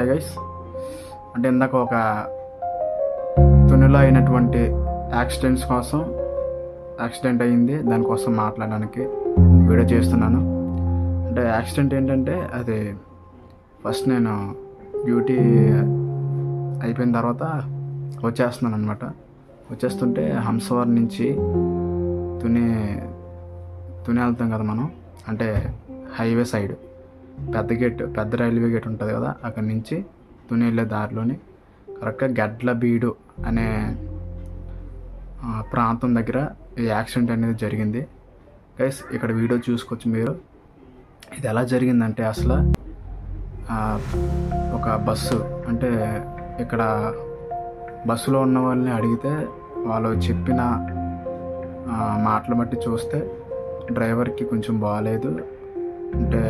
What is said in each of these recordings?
Hi guys అంటే ఇందాక ఒక తునిలో అయినటువంటి యాక్సిడెంట్స్ కోసం యాక్సిడెంట్ అయ్యింది. దానికోసం మాట్లాడడానికి వీడియో చేస్తున్నాను. అంటే యాక్సిడెంట్ ఏంటంటే అది ఫస్ట్ నేను డ్యూటీ అయిపోయిన తర్వాత వచ్చేస్తున్నాను అనమాట వచ్చేస్తుంటే హంసవరం నుంచి తుని తుని వెళ్తాం కదా మనం. అంటే హైవే సైడ్ పెద్ద గేట్ పెద్ద రైల్వే గేట్ ఉంటుంది కదా అక్కడి నుంచి తుని వెళ్ళే దారిలోని కరెక్ట్గా గడ్ల బీడు అనే ప్రాంతం దగ్గర ఈ యాక్సిడెంట్ అనేది జరిగింది. గైస్ ఇక్కడ వీడియో చూసుకోవచ్చు మీరు. ఇది ఎలా జరిగిందంటే అసలు ఒక బస్సు అంటే ఇక్కడ బస్సులో ఉన్న వాళ్ళని అడిగితే వాళ్ళు చెప్పిన మాటలు బట్టి చూస్తే డ్రైవర్కి కొంచెం బాగాలేదు అంటే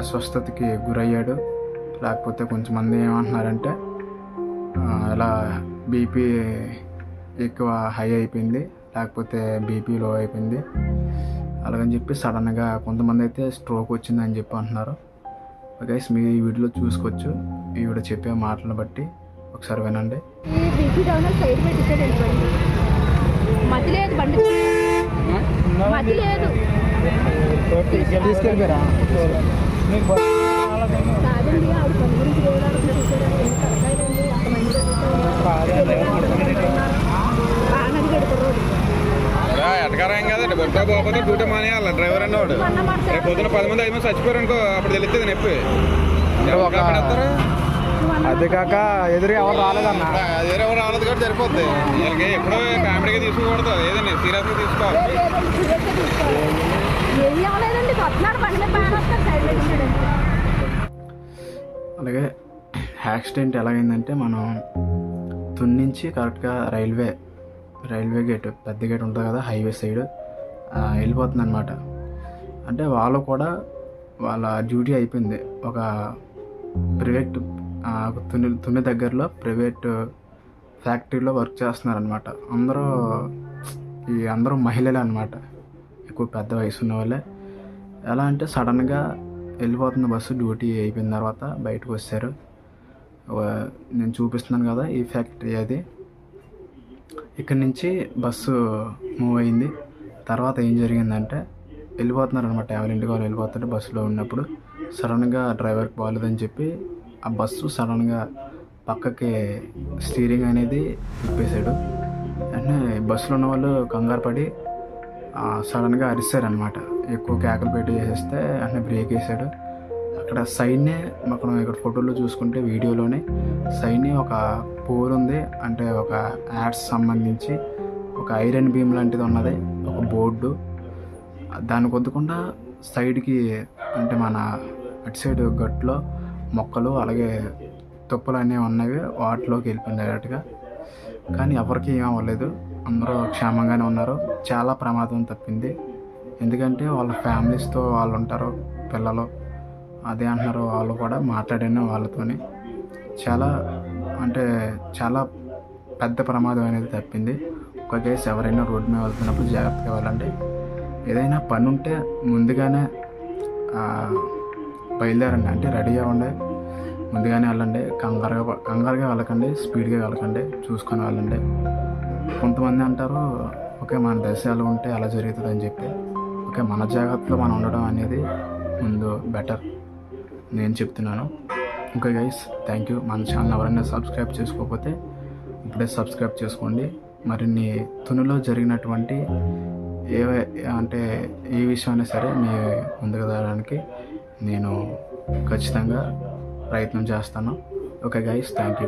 అస్వస్థతకి గురయ్యాడు. లేకపోతే కొంచెం మంది ఏమంటున్నారంటే ఇలా బీపీ ఎక్కువ హై అయిపోయింది లేకపోతే బీపీ లో అయిపోయింది. అలాగని చెప్పి సడన్గా కొంతమంది అయితే స్ట్రోక్ వచ్చిందని చెప్పి అంటున్నారు. గైస్ మీరు ఈ వీడియోలో చూసుకోవచ్చు. ఈ వీడియో చెప్పే మాటలను బట్టి ఒకసారి వినండి. మతి లేదు బండి మతి లేదు. ఎటకారం కదండి. బొట్టా పోకపోతే డ్యూటీ మానేయాలి. డ్రైవర్ అన్నవాడు. రేపు పొద్దున పది మంది ఐదు మంది చచ్చిపోయారు అనుకో అప్పుడు తెలుస్తుంది నొప్పి. అదే కాక ఎదురు ఎవరు రాలేదన్న. అదే ఎవరు రాలేదు కాబట్టి సరిపోద్ది. వీళ్ళకి ఎప్పుడో కామెడీగా తీసుకోకూడదు ఏదండి సీరియస్గా తీసుకోవాలి. అలాగే యాక్సిడెంట్ ఎలాగైందంటే మనం తుని నుంచి కరెక్ట్గా రైల్వే రైల్వే గేట్ పెద్ద గేట్ ఉంటుంది కదా హైవే సైడ్ వెళ్ళిపోతుంది అనమాట అంటే వాళ్ళు కూడా వాళ్ళ డ్యూటీ అయిపోయింది. ఒక ప్రైవేట్ తుని తుని దగ్గరలో ప్రైవేట్ ఫ్యాక్టరీలో వర్క్ చేస్తున్నారనమాట అందరూ ఈ అందరూ మహిళలే అనమాట ఎక్కువ పెద్ద వయసు ఉన్న వాళ్ళే. ఎలా అంటే సడన్గా వెళ్ళిపోతున్న బస్సు డ్యూటీ అయిపోయిన తర్వాత బయటకు వచ్చారు. నేను చూపిస్తున్నాను కదా ఈ ఫ్యాక్టరీ అది. ఇక్కడి నుంచి బస్సు మూవ్ అయింది. తర్వాత ఏం జరిగిందంటే వెళ్ళిపోతున్నారు అనమాట ఎవరి ఇంటికి వాళ్ళు వెళ్ళిపోతుంటే బస్సులో ఉన్నప్పుడు సడన్గా డ్రైవర్కి బాగాలేదని చెప్పి ఆ బస్సు సడన్గా పక్కకి స్టీరింగ్ అనేది తిప్పేశాడు. అంటే బస్సులో ఉన్న వాళ్ళు కంగారు పడి సడన్గా అరిశారనమాట ఎక్కువ కేకలు పెట్టి చేసేస్తే అంటే బ్రేక్ వేసాడు అక్కడ సైడ్నే మనం ఇక్కడ ఫోటోలో చూసుకుంటే వీడియోలోనే సైడ్నే ఒక పోల్ ఉంది. అంటే ఒక యాడ్స్ సంబంధించి ఒక ఐరన్ బీమ్ లాంటిది ఉన్నది. ఒక బోర్డు. దాన్ని కొద్దుకుండా సైడ్కి అంటే మన అటు సైడ్ గట్లో మొక్కలు అలాగే తుప్పలు అనేవి ఉన్నవి వాటిలోకి వెళ్ళిపోయింది డైరెక్ట్గా కానీ ఎవరికి ఏం అవ్వలేదు. అందరూ క్షేమంగానే ఉన్నారు. చాలా ప్రమాదం తప్పింది. ఎందుకంటే వాళ్ళ ఫ్యామిలీస్తో వాళ్ళు ఉంటారు పిల్లలు. అదే అంటున్నారు వాళ్ళు కూడా మాట్లాడాను వాళ్ళతోని. చాలా అంటే చాలా పెద్ద ప్రమాదం అనేది తప్పింది. ఒక కేసు ఎవరైనా రోడ్డు మీద వెళ్తున్నప్పుడు జాగ్రత్తగా వెళ్ళండి. ఏదైనా పని ఉంటే ముందుగానే బయలుదేరండి. అంటే రెడీ అవ్వండి ముందుగానే వెళ్ళండి. కంగారుగా కంగారుగా వెళ్ళకండి. స్పీడ్గా వెళ్ళకండి. చూసుకొని వెళ్ళండి. కొంతమంది అంటారు ఓకే మన దశ ఉంటే అలా జరుగుతుంది అని చెప్పి. ఓకే మన జాగ్రత్తలో మనం ఉండడం అనేది ముందు బెటర్. నేను చెప్తున్నాను. ఓకే గైస్ థ్యాంక్ యూ మన ఛానల్ ఎవరైనా సబ్స్క్రైబ్ చేసుకోకపోతే ఇప్పుడే సబ్స్క్రైబ్ చేసుకోండి. మరిన్ని తునిలో జరిగినటువంటి ఏ అంటే ఏ విషయం అయినా సరే మీ ముందుకు రావడానికి నేను ఖచ్చితంగా ప్రయత్నం చేస్తాను. Okay guys thank you